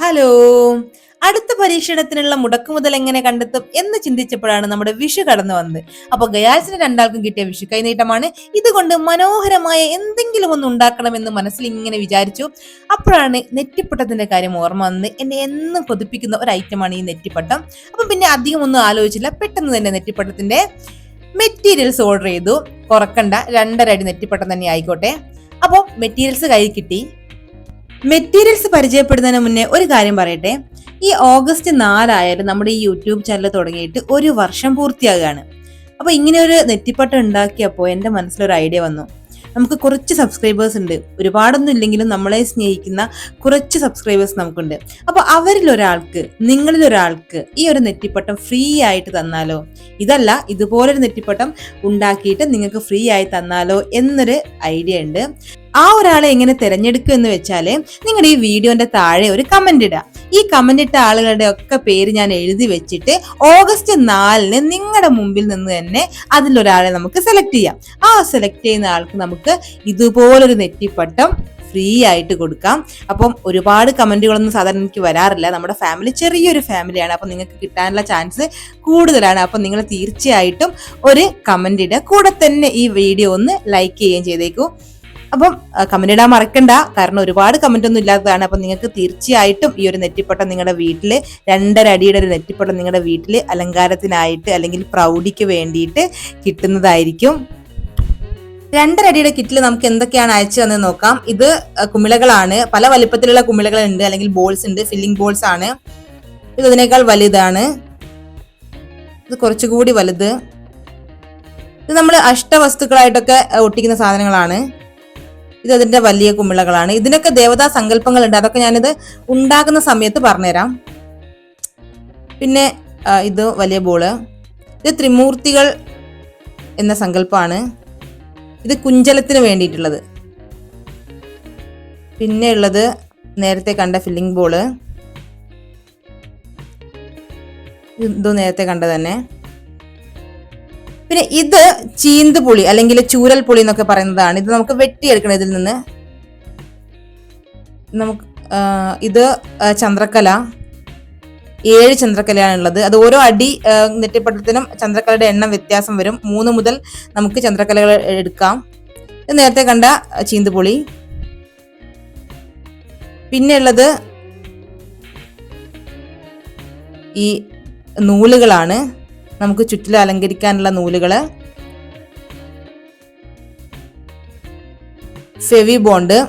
Hello. അടുത്ത പരീക്ഷണത്തിനുള്ള മുടക്കുമുതൽ എങ്ങനെ കണ്ടെത്തും എന്ന് ചിന്തിച്ചപ്പോഴാണ് നമ്മുടെ വിഷു കടന്നു വന്നത്. അപ്പൊ ഗയാസിന് രണ്ടാൾക്കും കിട്ടിയ വിഷു കൈനീട്ടമാണ്. ഇതുകൊണ്ട് മനോഹരമായ എന്തെങ്കിലും ഒന്ന് ഉണ്ടാക്കണമെന്ന് മനസ്സിൽ ഇങ്ങനെ വിചാരിച്ചു. അപ്പോഴാണ് നെറ്റിപ്പട്ടത്തിന്റെ കാര്യം ഓർമ്മ വന്ന് എന്നെ എന്നും കൊതിപ്പിക്കുന്ന ഒരു ഐറ്റമാണ് ഈ നെറ്റിപ്പട്ടം. അപ്പം പിന്നെ അധികം ഒന്നും ആലോചിച്ചില്ല. പെട്ടെന്ന് തന്നെ നെറ്റിപ്പട്ടത്തിന്റെ മെറ്റീരിയൽസ് ഓർഡർ ചെയ്തു. കുറക്കണ്ട രണ്ടര അടി നെറ്റിപ്പട്ടം തന്നെ ആയിക്കോട്ടെ. അപ്പോൾ മെറ്റീരിയൽസ് കയ്യിൽ കിട്ടി. മെറ്റീരിയൽസ് പരിചയപ്പെടുന്നതിന് മുന്നേ ഒരു കാര്യം പറയട്ടെ? ഈ ഓഗസ്റ്റ് നാലായാലും നമ്മുടെ ഈ യൂട്യൂബ് ചാനൽ തുടങ്ങിയിട്ട് ഒരു വർഷം പൂർത്തിയാകുകയാണ്. അപ്പൊ ഇങ്ങനെ ഒരു നെറ്റിപ്പട്ടം ഉണ്ടാക്കിയപ്പോൾ എന്റെ മനസ്സിലൊരു ഐഡിയ വന്നു. നമുക്ക് കുറച്ച് സബ്സ്ക്രൈബേഴ്സ് ഉണ്ട്. ഒരുപാടൊന്നും ഇല്ലെങ്കിലും നമ്മളെ സ്നേഹിക്കുന്ന കുറച്ച് സബ്സ്ക്രൈബേഴ്സ് നമുക്കുണ്ട്. അപ്പോൾ അവരിൽ ഒരാൾക്ക് നിങ്ങളിൽ ഒരാൾക്ക് ഈ ഒരു നെറ്റിപ്പട്ടം ഫ്രീ ആയിട്ട് തന്നാലോ? ഇതല്ല ഇതുപോലൊരു നെറ്റിപ്പട്ടം ഉണ്ടാക്കിയിട്ട് നിങ്ങൾക്ക് ഫ്രീ ആയി തന്നാലോ എന്നൊരു ഐഡിയ ഉണ്ട്. ആ ഒരാളെ എങ്ങനെ തിരഞ്ഞെടുക്കുക എന്ന് വെച്ചാൽ നിങ്ങളുടെ ഈ വീഡിയോന്റെ താഴെ ഒരു കമന്റ് ഇടുക ഈ കമന്റ് ഇട്ട ആളുകളുടെ ഒക്കെ പേര് ഞാൻ എഴുതി വെച്ചിട്ട് ഓഗസ്റ്റ് നാലിന് നിങ്ങളുടെ മുമ്പിൽ നിന്ന് തന്നെ അതിലൊരാളെ നമുക്ക് സെലക്ട് ചെയ്യാം. ആ സെലക്ട് ചെയ്യുന്ന ആൾക്ക് നമുക്ക് ഇതുപോലൊരു നെറ്റിപ്പട്ടം ഫ്രീ ആയിട്ട് കൊടുക്കാം. അപ്പം ഒരുപാട് കമന്റുകളൊന്നും സാധാരണ എനിക്ക് വരാറില്ല. നമ്മുടെ ഫാമിലി ചെറിയൊരു ഫാമിലിയാണ് അപ്പം നിങ്ങൾക്ക് കിട്ടാനുള്ള ചാൻസ് കൂടുതലാണ്. അപ്പം നിങ്ങൾ തീർച്ചയായിട്ടും ഒരു കമന്റ് ഇടുക കൂടെ തന്നെ ഈ വീഡിയോ ഒന്ന് ലൈക്ക് ചെയ്യുകയും ചെയ്തേക്കൂ. അപ്പം കമന്റ് ഇടാൻ മറക്കണ്ട. കാരണം ഒരുപാട് കമന്റ് ഒന്നും ഇല്ലാത്തതാണ്. അപ്പം നിങ്ങൾക്ക് തീർച്ചയായിട്ടും ഈ ഒരു നെറ്റിപ്പട്ടം നിങ്ങളുടെ വീട്ടിൽ രണ്ടര അടിയുടെ ഒരു നെറ്റിപ്പട്ടം നിങ്ങളുടെ വീട്ടിൽ അലങ്കാരത്തിനായിട്ട് അല്ലെങ്കിൽ പ്രൗഢിക്ക് വേണ്ടിയിട്ട് കിട്ടുന്നതായിരിക്കും. രണ്ടര അടിയുടെ കിറ്റിൽ നമുക്ക് എന്തൊക്കെയാണ് അയച്ചു തന്നെ നോക്കാം. ഇത് കുമിളകളാണ്. പല വലിപ്പത്തിലുള്ള കുമിളകൾ ഉണ്ട് അല്ലെങ്കിൽ ബോൾസ് ഉണ്ട്. ഫില്ലിംഗ് ബോൾസ് ആണ്. ഇത് ഇതിനേക്കാൾ വലുതാണ്. ഇത് കുറച്ചുകൂടി വലുത്. ഇത് നമ്മൾ അഷ്ടവസ്തുക്കളായിട്ടൊക്കെ ഒട്ടിക്കുന്ന സാധനങ്ങളാണ്. ഇത് അതിന്റെ വലിയ കുമിളകളാണ്. ഇതിനൊക്കെ ദേവതാ സങ്കല്പങ്ങളുണ്ട്. അതൊക്കെ ഞാനിത് ഉണ്ടാക്കുന്ന സമയത്ത് പറഞ്ഞുതരാം. പിന്നെ ഇത് വലിയ ബോൾ. ഇത് ത്രിമൂർത്തികൾ എന്ന സങ്കല്പമാണ്. ഇത് കുഞ്ചലത്തിന് വേണ്ടിയിട്ടുള്ളത്. പിന്നെ ഉള്ളത് നേരത്തെ കണ്ട ഫില്ലിംഗ് ബോൾ. ഇതോ നേരത്തെ കണ്ട തന്നെ പിന്നെ ഇത് ചീന്ത് പുളി അല്ലെങ്കിൽ ചൂരൽ പുളി എന്നൊക്കെ പറയുന്നതാണ്. ഇത് നമുക്ക് വെട്ടിയെടുക്കണം ഇതിൽ നിന്ന്. നമുക്ക് ഇത് ചന്ദ്രക്കല. ഏഴ് ചന്ദ്രക്കലയാണുള്ളത്. അത് ഓരോ അടി നെറ്റിപ്പട്ടത്തിനും ചന്ദ്രക്കലയുടെ എണ്ണം വ്യത്യാസം വരും. മൂന്ന് മുതൽ നമുക്ക് ചന്ദ്രക്കലകൾ എടുക്കാം. ഇത് നേരത്തെ കണ്ട ചീന്തുപുളി പിന്നെ ഉള്ളത് ഈ നൂലുകളാണ്. നമുക്ക് ചുറ്റിലും അലങ്കരിക്കാനുള്ള നൂലുകൾ ഫെവി ബോണ്ട്.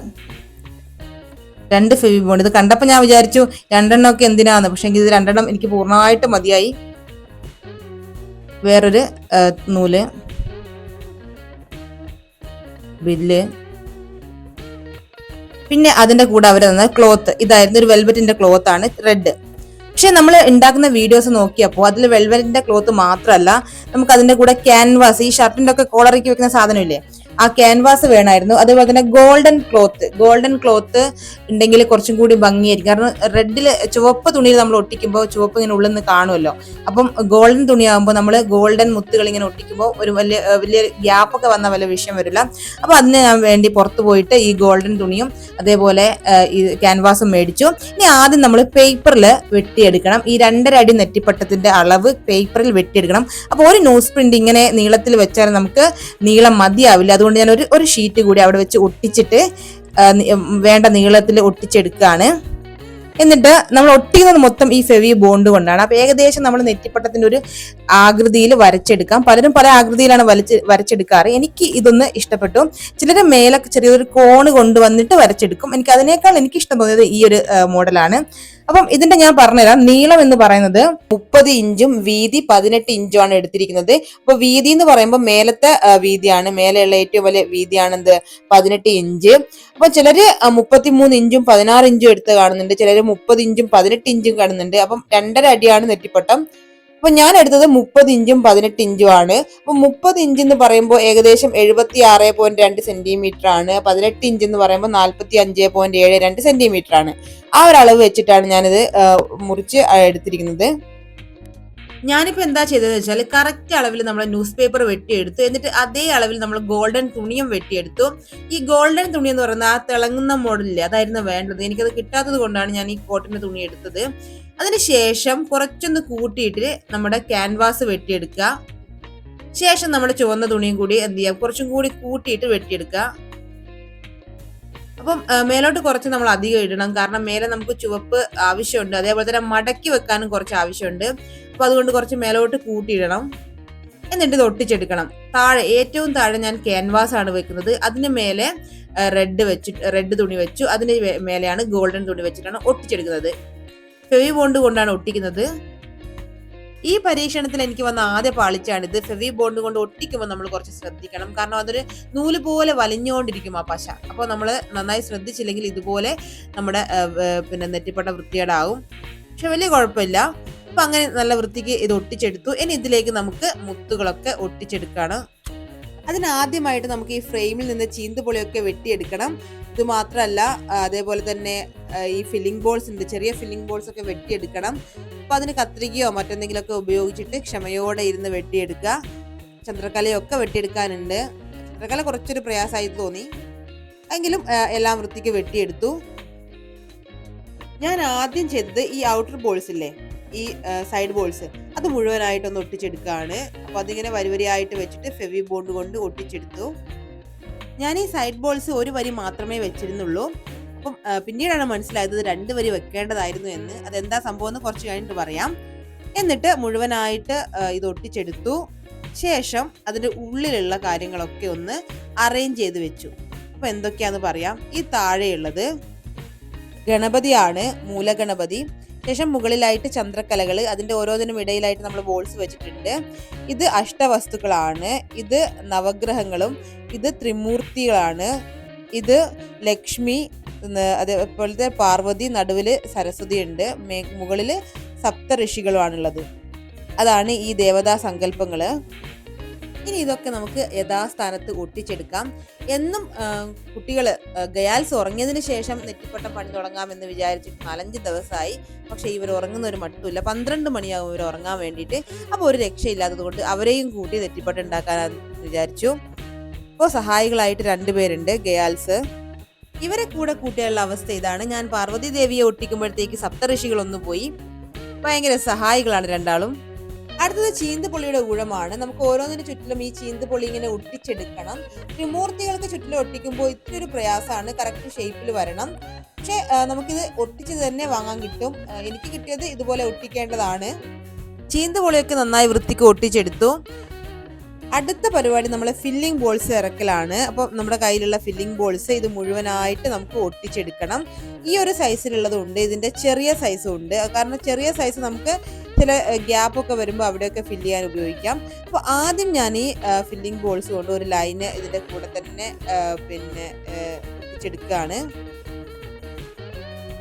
രണ്ട് ഫെവി ബോണ്ട്. ഇത് കണ്ടപ്പോൾ ഞാൻ വിചാരിച്ചു രണ്ടെണ്ണം ഒക്കെ എന്തിനാന്ന്. പക്ഷെ ഇത് രണ്ടെണ്ണം എനിക്ക് പൂർണമായിട്ട് മതിയായി. വേറൊരു നൂൽ. ബില്ല്. പിന്നെ അതിന്റെ കൂടെ അവർ തന്ന ക്ലോത്ത്. ഇതായിരുന്നു ഒരു വെൽവെറ്റിന്റെ ക്ലോത്ത് ആണ്. റെഡ്. പക്ഷെ നമ്മൾ ഉണ്ടാക്കുന്ന വീഡിയോസ് നോക്കിയപ്പോൾ അതിൽ വെൽവെറ്റിന്റെ ക്ലോത്ത് മാത്രമല്ല നമുക്ക് അതിന്റെ കൂടെ ക്യാൻവാസ് ഈ ഷർട്ടിന്റെ ഒക്കെ കോളറിക്ക് വെക്കുന്ന സാധനമില്ലേ? ആ ക്യാൻവാസ് വേണമായിരുന്നു. അതേപോലെ തന്നെ ഗോൾഡൻ ക്ലോത്ത് ഗോൾഡൻ ക്ലോത്ത് ഉണ്ടെങ്കിൽ കുറച്ചും കൂടി ഭംഗിയായിരിക്കും. കാരണം റെഡിൽ ചുവപ്പ് തുണിയിൽ നമ്മൾ ഒട്ടിക്കുമ്പോൾ ചുവപ്പ് ഇങ്ങനെ ഉള്ളിൽ നിന്ന് കാണുമല്ലോ. അപ്പം ഗോൾഡൻ തുണിയാകുമ്പോൾ നമ്മൾ ഗോൾഡൻ മുത്തുകൾ ഇങ്ങനെ ഒട്ടിക്കുമ്പോൾ ഒരു വലിയ വലിയ ഗ്യാപ്പൊക്കെ വന്ന വല്ല വിഷയം വരില്ല. അപ്പോൾ അതിന് വേണ്ടി പുറത്തു പോയിട്ട് ഈ ഗോൾഡൻ തുണിയും അതേപോലെ ഈ ക്യാൻവാസും മേടിച്ചു. ഇനി ആദ്യം നമ്മൾ പേപ്പറിൽ വെട്ടിയെടുക്കണം. ഈ രണ്ടര അടി നെറ്റിപ്പട്ടത്തിന്റെ അളവ് പേപ്പറിൽ വെട്ടിയെടുക്കണം. അപ്പോൾ ഒരു ന്യൂസ് പ്രിന്റ് ഇങ്ങനെ നീളത്തിൽ വെച്ചാൽ നമുക്ക് നീളം മതിയാവില്ല. അതുകൊണ്ട് ഞാൻ ഒരു ഒരു ഷീറ്റ് കൂടി അവിടെ വെച്ച് ഒട്ടിച്ചിട്ട് വേണ്ട നീളത്തിൽ ഒട്ടിച്ചെടുക്കുകയാണ് എന്നിട്ട് നമ്മൾ ഒട്ടിക്കുന്നത് മൊത്തം ഈ ഫെവി ബോണ്ട് കൊണ്ടാണ്. അപ്പൊ ഏകദേശം നമ്മൾ നെറ്റിപ്പട്ടത്തിന്റെ ഒരു ആകൃതിയിൽ വരച്ചെടുക്കാം. പലരും പല ആകൃതിയിലാണ് വലിച്ച് വരച്ചെടുക്കാറ്. എനിക്ക് ഇതൊന്ന് ഇഷ്ടപ്പെട്ടു. ചിലർ മേലൊക്കെ ചെറിയൊരു കോണ് കൊണ്ടുവന്നിട്ട് വരച്ചെടുക്കും. എനിക്ക് അതിനേക്കാൾ എനിക്ക് ഇഷ്ടം തോന്നിയത് ഈ ഒരു മോഡലാണ്. അപ്പം ഇതിന്റെ ഞാൻ പറഞ്ഞുതരാം. നീളം എന്ന് പറയുന്നത് മുപ്പത് ഇഞ്ചും വീതി പതിനെട്ട് ഇഞ്ചും ആണ് എടുത്തിരിക്കുന്നത്. അപ്പൊ വീതി എന്ന് പറയുമ്പോൾ മേലത്തെ വീതിയാണ്. മേലെയുള്ള ഏറ്റവും വലിയ വീതിയാണ് എന്ത്? പതിനെട്ട് ഇഞ്ച്. അപ്പൊ ചിലര് മുപ്പത്തിമൂന്ന് ഇഞ്ചും പതിനാറ് ഇഞ്ചും എടുത്ത് കാണുന്നുണ്ട്. ചിലര് മുപ്പത് ഇഞ്ചും പതിനെട്ട് ഇഞ്ചും കാണുന്നുണ്ട്. അപ്പം രണ്ടര അടിയാണ് നെറ്റിപ്പട്ടം. അപ്പൊ ഞാൻ എടുത്തത് മുപ്പത് ഇഞ്ചും പതിനെട്ട് ഇഞ്ചും ആണ്. അപ്പൊ മുപ്പത് ഇഞ്ച് എന്ന് പറയുമ്പോൾ ഏകദേശം എഴുപത്തി ആറ് പോയിന്റ് രണ്ട് സെന്റിമീറ്റർ ആണ്. പതിനെട്ട് ഇഞ്ച് എന്ന് പറയുമ്പോൾ നാൽപ്പത്തി അഞ്ച് പോയിന്റ് ഏഴ് രണ്ട് സെന്റിമീറ്റർ ആണ്. ആ ഒരു അളവ് വെച്ചിട്ടാണ് ഞാനിത് മുറിച്ച് എടുത്തിരിക്കുന്നത്. ഞാനിപ്പോ എന്താ ചെയ്തതെന്ന് വെച്ചാൽ കറക്റ്റ് അളവിൽ നമ്മൾ ന്യൂസ് പേപ്പർ വെട്ടിയെടുത്തു. എന്നിട്ട് അതേ അളവിൽ നമ്മൾ ഗോൾഡൻ തുണിയും വെട്ടിയെടുത്തു. ഈ ഗോൾഡൻ തുണി എന്ന് പറയുന്നത് ആ തിളങ്ങുന്ന മോഡലില്ലേ അതായിരുന്നു വേണ്ടത്. എനിക്കത് കിട്ടാത്തത് കൊണ്ടാണ് ഞാൻ ഈ കോട്ടന്റെ തുണി എടുത്തത്. അതിനുശേഷം കുറച്ചൊന്ന് കൂട്ടിയിട്ട് നമ്മുടെ ക്യാൻവാസ് വെട്ടിയെടുക്കുക. ശേഷം നമ്മുടെ ചുവന്ന തുണിയും കൂടി എന്ത് ചെയ്യാം? കുറച്ചും കൂടി കൂട്ടിയിട്ട് വെട്ടിയെടുക്കുക. അപ്പം മേലോട്ട് കുറച്ച് നമ്മൾ അധികം ഇടണം. കാരണം മേലെ നമുക്ക് ചുവപ്പ് ആവശ്യമുണ്ട്. അതേപോലെ തന്നെ മടക്കി വെക്കാനും കുറച്ച് ആവശ്യമുണ്ട്. അപ്പൊ അതുകൊണ്ട് കുറച്ച് മേലോട്ട് കൂട്ടിയിടണം. എന്നിട്ട് ഇത് ഒട്ടിച്ചെടുക്കണം. താഴെ ഏറ്റവും താഴെ ഞാൻ ക്യാൻവാസ് ആണ് വെക്കുന്നത്. അതിന് മേലെ റെഡ് വെച്ചിട്ട് റെഡ് തുണി വെച്ചു. അതിന് മേലെയാണ് ഗോൾഡൻ തുണി വെച്ചിട്ടാണ് ഒട്ടിച്ചെടുക്കുന്നത്. ഫെവി ബോണ്ട് കൊണ്ടാണ് ഒട്ടിക്കുന്നത്. ഈ പരീക്ഷണത്തിൽ എനിക്ക് വന്ന ആദ്യ പാളിച്ചാണിത് ഫെവി ബോണ്ട് കൊണ്ട് ഒട്ടിക്കുമ്പോൾ നമ്മൾ കുറച്ച് ശ്രദ്ധിക്കണം. കാരണം അതൊരു നൂൽ പോലെ വലിഞ്ഞുകൊണ്ടിരിക്കും ആ പശ. അപ്പോൾ നമ്മൾ നന്നായി ശ്രദ്ധിച്ചില്ലെങ്കിൽ ഇതുപോലെ നമ്മുടെ പിന്നെ നെറ്റിപ്പട്ട വൃത്തികേടാവും. പക്ഷെ വലിയ കുഴപ്പമില്ല. അപ്പം അങ്ങനെ നല്ല വൃത്തിക്ക് ഇത് ഒട്ടിച്ചെടുത്തു. ഇനി ഇതിലേക്ക് നമുക്ക് മുത്തുകളൊക്കെ ഒട്ടിച്ചെടുക്കാണ്. അതിനാദ്യമായിട്ട് നമുക്ക് ഈ ഫ്രെയിമിൽ നിന്ന് ചീന്തുപൊളിയൊക്കെ വെട്ടിയെടുക്കണം. ഇത് മാത്രമല്ല അതേപോലെ തന്നെ ഈ ഫില്ലിംഗ് ബോൾസ് ഉണ്ട് ചെറിയ ഫില്ലിംഗ് ബോൾസ് ഒക്കെ വെട്ടിയെടുക്കണം. അപ്പൊ അതിന് കത്രികയോ മറ്റെന്തെങ്കിലുമൊക്കെ ഉപയോഗിച്ചിട്ട് ക്ഷമയോടെ ഇരുന്ന് വെട്ടിയെടുക്കുക. ചന്ദ്രക്കലയൊക്കെ വെട്ടിയെടുക്കാനുണ്ട്. ചന്ദ്രക്കല കുറച്ചൊരു പ്രയാസമായി തോന്നി. എങ്കിലും എല്ലാം വൃത്തിക്ക് വെട്ടിയെടുത്തു. ഞാൻ ആദ്യം ചെയ്തത് ഈ ഔട്ടർ ബോൾസ് ഇല്ലേ? ഈ സൈഡ് ബോൾസ് അത് മുഴുവനായിട്ടൊന്ന് ഒട്ടിച്ചെടുക്കുകയാണ് അപ്പോൾ അതിങ്ങനെ വരി വരിയായിട്ട് വെച്ചിട്ട് ഫെവി ബോണ്ട് കൊണ്ട് ഒട്ടിച്ചെടുത്തു. ഞാൻ ഈ സൈഡ് ബോൾസ് ഒരു വരി മാത്രമേ വെച്ചിരുന്നുള്ളൂ. അപ്പം പിന്നീടാണ് മനസ്സിലായത് രണ്ട് വരി വെക്കേണ്ടതായിരുന്നു എന്ന്. അതെന്താ സംഭവം എന്ന് കുറച്ച് കഴിഞ്ഞിട്ട് പറയാം. എന്നിട്ട് മുഴുവനായിട്ട് ഇത് ഒട്ടിച്ചെടുത്തു. ശേഷം അതിന്റെ ഉള്ളിലുള്ള കാര്യങ്ങളൊക്കെ ഒന്ന് അറേഞ്ച് ചെയ്ത് വെച്ചു. അപ്പോൾ എന്തൊക്കെയാണെന്ന് പറയാം. ഈ താഴെയുള്ളത് ഗണപതിയാണ് മൂലഗണപതി. ശേഷം മുകളിലായിട്ട് ചന്ദ്രക്കലകൾ അതിന്റെ ഓരോന്നിനും ഇടയിലായിട്ട് നമ്മൾ ബോൾസ് വെച്ചിട്ടുണ്ട്. ഇത് അഷ്ടവസ്തുക്കളാണ് ഇത് നവഗ്രഹങ്ങളും ഇത് ത്രിമൂർത്തികളാണ് ഇത് ലക്ഷ്മി അതേപോലത്തെ പാർവതി നടുവിൽ സരസ്വതി ഉണ്ട് മേ മുകളിൽ സപ്ത ഋഷികളുമാണുള്ളത് അതാണ് ഈ ദേവതാ സങ്കല്പങ്ങൾ ഇനി ഇതൊക്കെ നമുക്ക് യഥാസ്ഥാനത്ത് ഒട്ടിച്ചെടുക്കാം. എന്നും കുട്ടികൾ ഗയാൽസ് ഉറങ്ങിയതിന് ശേഷം നെറ്റിപ്പട്ടം പണി തുടങ്ങാമെന്ന് വിചാരിച്ചിട്ട് നാലഞ്ച് ദിവസമായി പക്ഷേ ഇവർ ഉറങ്ങുന്ന ഒരു മട്ടുമില്ല. പന്ത്രണ്ട് മണിയാകും ഇവർ ഉറങ്ങാൻ വേണ്ടിയിട്ട്. അപ്പോൾ ഒരു രക്ഷയില്ലാത്തത് കൊണ്ട് അവരെയും കൂട്ടി നെറ്റിപ്പട്ടം ഉണ്ടാക്കാൻ വിചാരിച്ചു. ഇപ്പോൾ സഹായികളായിട്ട് രണ്ടുപേരുണ്ട് ഗയാൽസ്. ഇവരെ കൂടെ കൂട്ടിയുള്ള അവസ്ഥ ഇതാണ്. ഞാൻ പാർവതി ദേവിയെ ഒട്ടിക്കുമ്പോഴത്തേക്ക് സപ്തഋഷികൾ ഒന്ന് പോയി. ഭയങ്കര സഹായികളാണ് രണ്ടാളും. അടുത്തത് ചീന്തുപൊള്ളിയുടെ ഊഴമാണ് നമുക്ക് ഓരോന്നിന് ചുറ്റിലും ഈ ചീന്തുപൊള്ളി ഇങ്ങനെ ഒട്ടിച്ചെടുക്കണം. ത്രിമൂർത്തികൾക്ക് ചുറ്റിലും ഒട്ടിക്കുമ്പോൾ ഇത്തിരി ഒരു പ്രയാസമാണ്. കറക്റ്റ് ഷേപ്പിൽ വരണം. പക്ഷെ നമുക്കിത് ഒട്ടിച്ച് തന്നെ വാങ്ങാൻ കിട്ടും. എനിക്ക് കിട്ടിയത് ഇതുപോലെ ഒട്ടിക്കേണ്ടതാണ്. ചീന്തുപൊളിയൊക്കെ നന്നായി വൃത്തിക്ക് ഒട്ടിച്ചെടുത്തു. അടുത്ത പരിപാടി നമ്മൾ ഫില്ലിംഗ് ബോൾസ് ഇറക്കലാണ്. അപ്പോൾ നമ്മുടെ കയ്യിലുള്ള ഫില്ലിംഗ് ബോൾസ് ഇത് മുഴുവനായിട്ട് നമുക്ക് ഒട്ടിച്ചെടുക്കണം. ഈ ഒരു സൈസിലുള്ളതുണ്ട് ഇതിന്റെ ചെറിയ സൈസും ഉണ്ട്. കാരണം ചെറിയ സൈസ് നമുക്ക് ചില ഗ്യാപ്പൊക്കെ വരുമ്പോൾ അവിടെയൊക്കെ ഫില്ല് ചെയ്യാൻ ഉപയോഗിക്കാം. അപ്പോൾ ആദ്യം ഞാൻ ഈ ഫില്ലിംഗ് ബോൾസ് കൊണ്ട് ഒരു ലൈന് ഇതിന്റെ കൂടെ തന്നെ പിന്നെ ആ,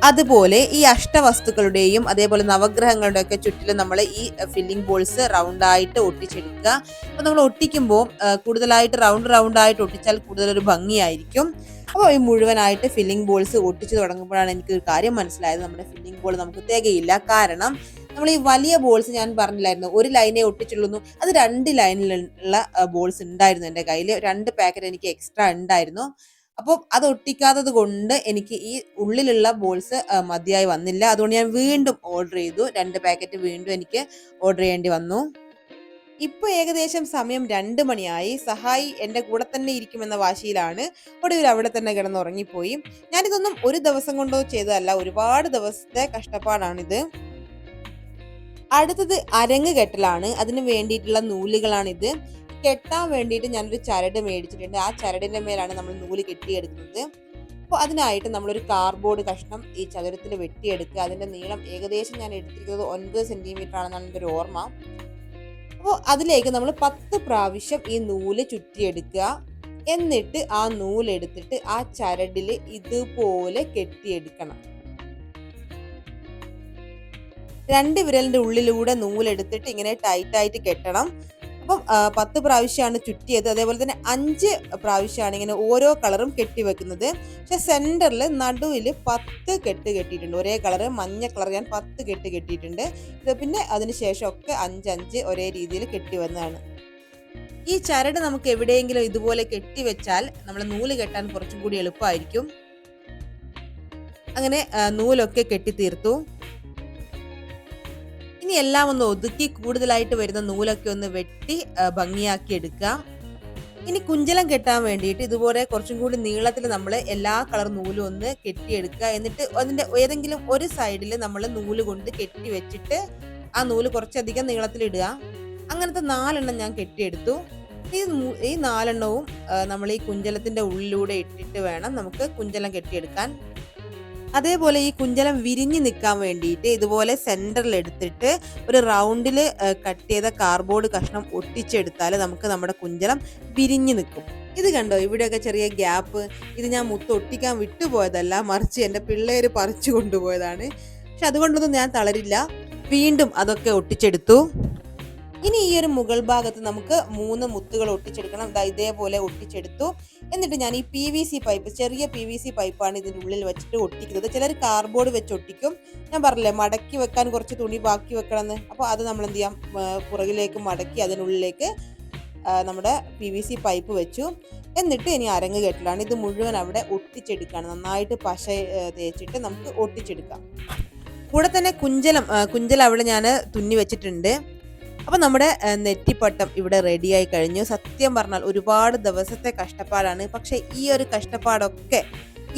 അതുപോലെ ഈ അഷ്ടവസ്തുക്കളുടെയും അതേപോലെ നവഗ്രഹങ്ങളുടെ ഒക്കെ ചുറ്റിലും നമ്മൾ ഈ ഫില്ലിംഗ് ബോൾസ് റൗണ്ടായിട്ട് ഒട്ടിച്ചെടുക്കുക. അപ്പോൾ നമ്മൾ ഒട്ടിക്കുമ്പോൾ കൂടുതലായിട്ട് റൗണ്ട് റൗണ്ടായിട്ട് ഒട്ടിച്ചാൽ കൂടുതലൊരു ഭംഗിയായിരിക്കും. അപ്പോൾ ഈ മുഴുവനായിട്ട് ഫില്ലിംഗ് ബോൾസ് ഒട്ടിച്ച് തുടങ്ങുമ്പോഴാണ് എനിക്ക് ഒരു കാര്യം മനസ്സിലായത്. നമ്മുടെ ഫില്ലിംഗ് ബോൾ നമുക്ക് തികയില്ല. കാരണം നമ്മൾ ഈ വലിയ ബോൾസ് ഞാൻ പറഞ്ഞില്ലായിരുന്നു. ഒരു ലൈനേ ഒട്ടിച്ചുള്ളൂ അത് രണ്ട് ലൈനിലുള്ള ബോൾസ് ഉണ്ടായിരുന്നു എന്റെ കയ്യിൽ രണ്ട് പാക്കറ്റ് എനിക്ക് എക്സ്ട്രാ ഉണ്ടായിരുന്നു. അപ്പോൾ അത് ഒട്ടിക്കാത്തത് കൊണ്ട് എനിക്ക് ഈ ഉള്ളിലുള്ള ബോൾസ് മതിയായി വന്നില്ല. അതുകൊണ്ട് ഞാൻ വീണ്ടും ഓർഡർ ചെയ്തു. രണ്ട് പാക്കറ്റ് വീണ്ടും എനിക്ക് ഓർഡർ ചെയ്യേണ്ടി വന്നു. ഇപ്പൊ ഏകദേശം സമയം രണ്ട് മണിയായി. സഹായി എന്റെ കൂടെ തന്നെ ഇരിക്കുമെന്ന വാശിയിലാണ്. ഒടുവിൽ അവിടെ തന്നെ കിടന്നുറങ്ങിപ്പോയി. ഞാനിതൊന്നും ഒരു ദിവസം കൊണ്ടോ ചെയ്തതല്ല ഒരുപാട് ദിവസത്തെ കഷ്ടപ്പാടാണിത്. അടുത്തത് അരങ്ങ് കെട്ടലാണ്. അതിന് വേണ്ടിയിട്ടുള്ള നൂലുകളാണിത്. കെട്ടാൻ വേണ്ടിയിട്ട് ഞാനൊരു ചരട് മേടിച്ചിട്ടുണ്ട്. ആ ചരടിന്റെ മേലാണ് നമ്മൾ നൂൽ കെട്ടിയെടുക്കുന്നത്. അപ്പോൾ അതിനായിട്ട് നമ്മളൊരു കാർഡ്ബോർഡ് കഷ്ണം ഈ ചതുരത്തിൽ വെട്ടിയെടുക്കുക അതിന്റെ നീളം ഏകദേശം ഞാൻ എടുത്തിരിക്കുന്നത് ഒൻപത് സെന്റിമീറ്റർ ആണെന്നാണ് എന്റെ ഒരു ഓർമ്മ. അപ്പോൾ അതിലേക്ക് നമ്മൾ പത്ത് പ്രാവശ്യം ഈ നൂൽ ചുറ്റിയെടുക്കുക. എന്നിട്ട് ആ നൂലെടുത്തിട്ട് ആ ചരടിൽ ഇതുപോലെ കെട്ടിയെടുക്കണം. രണ്ട് വിരലിന്റെ ഉള്ളിലൂടെ നൂലെടുത്തിട്ട് ഇങ്ങനെ ടൈറ്റായിട്ട് കെട്ടണം. അപ്പം പത്ത് പ്രാവശ്യമാണ് ചുറ്റിയത്. അതേപോലെ തന്നെ അഞ്ച് പ്രാവശ്യമാണ് ഇങ്ങനെ ഓരോ കളറും കെട്ടി വെക്കുന്നത്. പക്ഷെ സെന്ററിൽ നടുവിൽ പത്ത് കെട്ട് കെട്ടിയിട്ടുണ്ട്. ഒരേ കളറ് മഞ്ഞ കളർ ഞാൻ പത്ത് കെട്ട് കെട്ടിയിട്ടുണ്ട്. ഇത് പിന്നെ അതിന് ശേഷമൊക്കെ അഞ്ചഞ്ച് ഒരേ രീതിയിൽ കെട്ടി വന്നതാണ്. ഈ ചരട് നമുക്ക് എവിടെയെങ്കിലും ഇതുപോലെ കെട്ടി വെച്ചാൽ നമ്മൾ നൂൽ കെട്ടാൻ കുറച്ചും കൂടി എളുപ്പമായിരിക്കും. അങ്ങനെ നൂലൊക്കെ കെട്ടി തീർത്തു. ഇനി എല്ലാം ഒന്ന് ഒതുക്കി കൂടുതലായിട്ട് വരുന്ന നൂലൊക്കെ ഒന്ന് വെട്ടി ഭംഗിയാക്കി എടുക്കാം ഇനി കുഞ്ചലം കെട്ടാൻ വേണ്ടിയിട്ട് ഇതുപോലെ കുറച്ചും കൂടി നീളത്തിൽ നമ്മൾ എല്ലാ കളർ നൂലും ഒന്ന് കെട്ടിയെടുക്കുക. എന്നിട്ട് അതിന്റെ ഏതെങ്കിലും ഒരു സൈഡിൽ നമ്മൾ നൂൽ കൊണ്ട് കെട്ടി വെച്ചിട്ട് ആ നൂൽ കുറച്ചധികം നീളത്തിൽ ഇടുക. അങ്ങനത്തെ നാലെണ്ണം ഞാൻ കെട്ടിയെടുത്തു. ഈ ഈ നാലെണ്ണവും നമ്മൾ ഈ കുഞ്ചലത്തിന്റെ ഉള്ളിലൂടെ ഇട്ടിട്ട് വേണം നമുക്ക് കുഞ്ചലം കെട്ടിയെടുക്കാൻ. അതേപോലെ ഈ കുഞ്ചലം വിരിഞ്ഞ് നിൽക്കാൻ വേണ്ടിയിട്ട് ഇതുപോലെ സെന്ററിൽ എടുത്തിട്ട് ഒരു റൗണ്ടിൽ കട്ട് ചെയ്ത കാർബോർഡ് കഷ്ണം ഒട്ടിച്ചെടുത്താൽ നമുക്ക് നമ്മുടെ കുഞ്ചലം വിരിഞ്ഞ് നിൽക്കും ഇത് കണ്ടോ? ഇവിടെയൊക്കെ ചെറിയ ഗ്യാപ്പ് ഇത് ഞാൻ മുത്ത് ഒട്ടിക്കാൻ വിട്ടുപോയതല്ല മറിച്ച് എന്റെ പിള്ളേർ പറിച്ചു കൊണ്ടുപോയതാണ്. പക്ഷെ അതുകൊണ്ടൊന്നും ഞാൻ തളരില്ല. വീണ്ടും അതൊക്കെ ഒട്ടിച്ചെടുത്തു. ഇനി ഈ ഒരു മുകൾ ഭാഗത്ത് നമുക്ക് മൂന്ന് മുത്തുകൾ ഒട്ടിച്ചെടുക്കണം. ഇതാ ഇതേപോലെ ഒട്ടിച്ചെടുത്തു. എന്നിട്ട് ഞാൻ ഈ പി വി സി പൈപ്പ് ചെറിയ പി വി സി പൈപ്പാണ് ഇതിന്റെ ഉള്ളിൽ വെച്ചിട്ട് ഒട്ടിക്കുന്നത്. ചിലർ കാർഡ്ബോർഡ് വെച്ച് ഒട്ടിക്കും. ഞാൻ പറഞ്ഞില്ലേ മടക്കി വെക്കാൻ കുറച്ച് തുണി ബാക്കി വെക്കണമെന്ന്. അപ്പോൾ അത് നമ്മൾ എന്ത് ചെയ്യാം? പുറകിലേക്ക് മടക്കി അതിനുള്ളിലേക്ക് നമ്മുടെ പി വി സി പൈപ്പ് വെച്ചു. എന്നിട്ട് ഇനി അരങ്ങ് കെട്ടലാണ്. ഇത് മുഴുവൻ അവിടെ ഒട്ടിച്ചെടുക്കുകയാണ്. നന്നായിട്ട് പശ തേച്ചിട്ട് നമുക്ക് ഒട്ടിച്ചെടുക്കാം. കൂടെ തന്നെ കുഞ്ചലം കുഞ്ചലം അവിടെ ഞാൻ തുന്നി വെച്ചിട്ടുണ്ട്. അപ്പം നമ്മുടെ നെറ്റിപ്പട്ടം ഇവിടെ റെഡിയായി കഴിഞ്ഞു. സത്യം പറഞ്ഞാൽ ഒരുപാട് ദിവസത്തെ കഷ്ടപ്പാടാണ്. പക്ഷേ ഈ ഒരു കഷ്ടപ്പാടൊക്കെ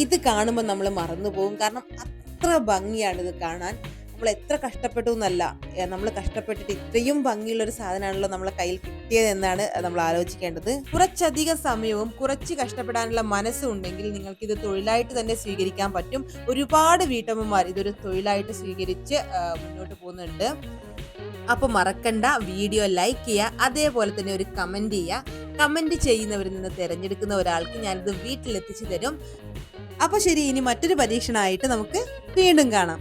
ഇത് കാണുമ്പോൾ നമ്മൾ മറന്നു പോകും. കാരണം അത്ര ഭംഗിയാണ് ഇത് കാണാൻ. നമ്മൾ എത്ര കഷ്ടപ്പെട്ടു എന്നല്ല നമ്മൾ കഷ്ടപ്പെട്ടിട്ട് ഇത്രയും ഭംഗിയുള്ള ഒരു സാധനമാണല്ലോ നമ്മളെ കയ്യിൽ കിട്ടിയത് എന്നാണ് നമ്മൾ ആലോചിക്കേണ്ടത്. കുറച്ചധികം സമയവും കുറച്ച് കഷ്ടപ്പെടാനുള്ള മനസ്സും ഉണ്ടെങ്കിൽ നിങ്ങൾക്ക് ഇത് തൊഴിലായിട്ട് തന്നെ സ്വീകരിക്കാൻ പറ്റും. ഒരുപാട് വീട്ടമ്മമാർ ഇതൊരു തൊഴിലായിട്ട് സ്വീകരിച്ച് മുന്നോട്ട് പോകുന്നുണ്ട്. അപ്പോൾ മറക്കണ്ട. വീഡിയോ ലൈക്ക് ചെയ്യുക. അതേപോലെ തന്നെ ഒരു കമന്റ് ചെയ്യുക. കമന്റ് ചെയ്യുന്നവരിൽ നിന്ന് തിരഞ്ഞെടുക്കുന്ന ഒരാൾക്ക് ഞാനിത് വീട്ടിലെത്തിച്ചു തരും. അപ്പോൾ ശരി ഇനി മറ്റൊരു പരീക്ഷണമായിട്ട് നമുക്ക് വീണ്ടും കാണാം.